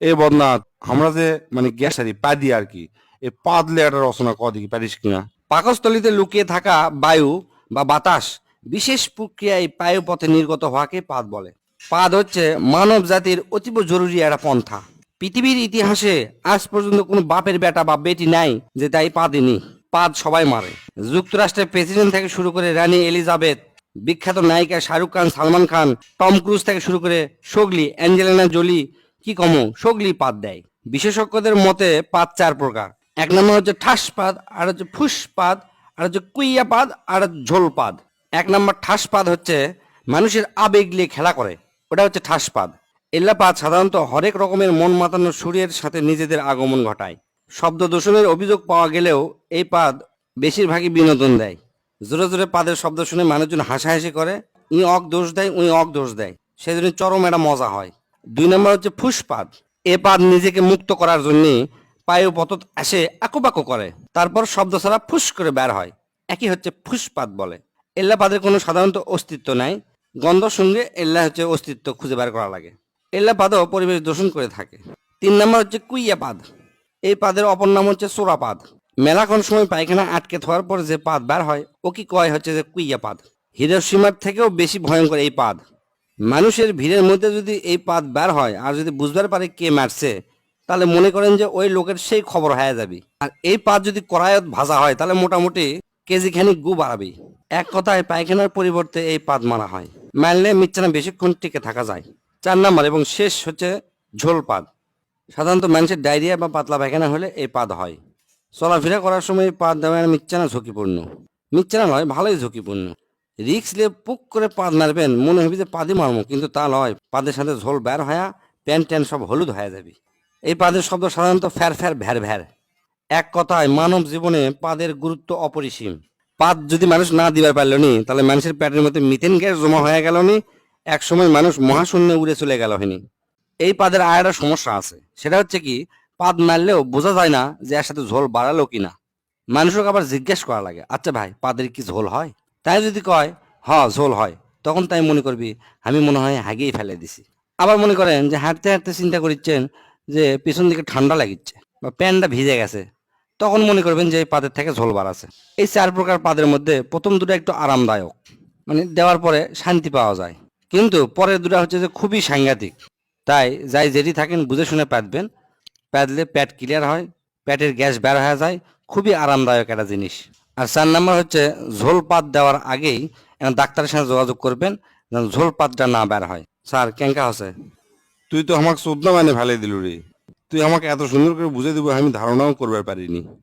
এ বদনাথ, আমরা যে মানে গ্যাসারি পাদি আর কি, এ পাদলে একটা রচনা ক দেখি, পারিস কিনা? পাকস্থলিতে লুকিয়ে থাকা বায়ু বা বাতাস বিশেষ প্রক্রিয়ায় পায়ু পথে নির্গত হওয়াকে পাদ বলে। পাদ হচ্ছে মানব জাতির অতীব জরুরি একটা পন্থা। পৃথিবীর ইতিহাসে আজ পর্যন্ত কোনো বাপের বেটা বা বেটি নাই যে তাই পাদেনি পাদ সবাই মারে। যুক্তরাষ্ট্রের প্রেসিডেন্ট থেকে শুরু করে রানী এলিজাবেথ, বিখ্যাত নায়িকা শাহরুখ খান, সালমান খান, টম ক্রুজ থেকে শুরু করে সোগলি অ্যাঞ্জেলিনা জোলি কি কম? সোগলি পাত দেয়। বিশেষজ্ঞদের মতে পাত চার প্রকার। এক নম্বর হচ্ছে ঠাস পাত, আর হচ্ছে ফুস পাদ আর হচ্ছে কুইয়া পাদ আর ঝোল পাদ এক নম্বর ঠাস পাদ হচ্ছে মানুষের আবেগ নিয়ে খেলা করে। ওটা হচ্ছে ঠাস পাদ এল্লাপাদ সাধারণত হরেক রকমের মন মাতানো সুরের সাথে নিজেদের আগমন ঘটায়। শব্দ দূষণের অভিযোগ পাওয়া গেলেও এই পাদ বেশিরভাগই বিনোদন দেয়। জোরে জোরে পাদের শব্দ শুনে মানুষজন হাসাহাসি করে, উনি অক দোষ দেয়, উনি অক দোষ দেয়। সেজন্য চরম একটা মজা হয়। দুই নম্বর হচ্ছে ফুসপাত। এ পাদ নিজেকে মুক্ত করার জন্য পায়ু পতত আসে আকুপাকু করে। তারপর শব্দ ছাড়া ফুস করে বের হয়। একই হচ্ছে ফুসপাদ বলে। এল্লা পাদের কোনো সাধারণত অস্তিত্ব নাই। গন্ধ সঙ্গে এল্লা হচ্ছে অস্তিত্ব খুঁজে বের করা লাগে। এল্লা পরিবেশ দূষণ করে থাকে। তিন নম্বর হচ্ছে কুইয়া পাদ এই পাদের অপর নাম হচ্ছে সোরাপাদ। মেলাক্ষণ সময় পায়খানা আটকে থাকার পর যে পাদ বের হয়, ও কি কয় হচ্ছে যে কুইয়া পাদ হিরোসীমার থেকেও বেশি ভয়ঙ্কর এই পাদ। মানুষের ভিড়ের মধ্যে যদি এই পাত বার হয় আর যদি বুঝবার পারে কে মারছে, তাহলে মনে করেন যে ওই লোকের সেই খবর হয়ে যাবে। আর এই পাত যদি কড়ায়ত ভাজা হয়, তাহলে মোটামুটি কেজি খানিক গু বাড়াবে। এক কথায় পায়খানার পরিবর্তে এই পাত মারা হয়। মারলে মিচ্ছানা বেশিক্ষণ টিকে থাকা যায়। চার নাম্বার এবং শেষ হচ্ছে ঝোল পাত। সাধারণত মানুষের ডায়রিয়া বা পাতলা পায়খানা হলে এই পাদ হয়। চলাফেরা করার সময় পাদ দেওয়া মিচ্ছানা ঝুঁকিপূর্ণ। মিচ্ছানা নয়, ভালোই ঝুঁকিপূর্ণ। রিক্স নিয়ে পুক করে পাদ মারবেন, মনে হবে যে পাদি মারমো, কিন্তু তা নয়। পাদের সাথে ঝোল বের হয়া প্যান ট্যান সব হলুদ হয়ে যাবে। এই পাদের শব্দ সাধারণত ফ্যার ফ্যার ভ্যার ভ্যার। এক কথায়, মানব জীবনে পাদের গুরুত্ব অপরিসীম। পাদ যদি মানুষ না দিবার পারল নি তাহলে মানুষের প্যাটের মধ্যে মিথেন গ্যাস জমা হয়ে গেল নি এক সময় মানুষ মহাশূন্যে উড়ে চলে গেল হয়নি এই পাদের আর একটা সমস্যা আছে, সেটা হচ্ছে কি, পাদ মারলেও বোঝা যায় না যে এর সাথে ঝোল বাড়ালো কিনা। মানুষকে আবার জিজ্ঞেস করা লাগে আচ্ছা ভাই, পাদের কি ঝোল হয়? তাই যদি কয়, হ, ঝোল হয়, তখন তাই মনে করবি, আমি মনে হয় হাগিয়ে ফেলে দিছি। আবার মনে করেন যে হাঁটতে হাঁটতে চিন্তা করিচ্ছেন যে পিছন দিকে ঠান্ডা লাগিচ্ছে বা প্যানটা ভিজে গেছে, তখন মনে করবেন যে এই পাদের থেকে ঝোল বাড়াছে এই চার প্রকার পাদের মধ্যে প্রথম দুটো একটু আরামদায়ক মানে দেওয়ার পরে শান্তি পাওয়া যায়। কিন্তু পরের দুটো হচ্ছে যে খুবই সাংঘাতিক। তাই যাই যেটি থাকেন বুঝে শুনে প্যাদবেন প্যাদলে পেট ক্লিয়ার হয় পেটের গ্যাস বের হয়ে যায়, খুবই আরামদায়ক একটা জিনিস। আর চার নাম্বার হচ্ছে ঝোল পাত দেওয়ার আগেই ডাক্তারের সাথে যোগাযোগ করবেন, যেন ঝোল পাতটা না বের হয়। স্যার, কেঙ্কা আছে তুই তো আমাকে চোদ্দ মানে ফেলে দিল রে। তুই আমাকে এত সুন্দর করে বুঝে দিব, আমি ধারণাও করবার পারিনি।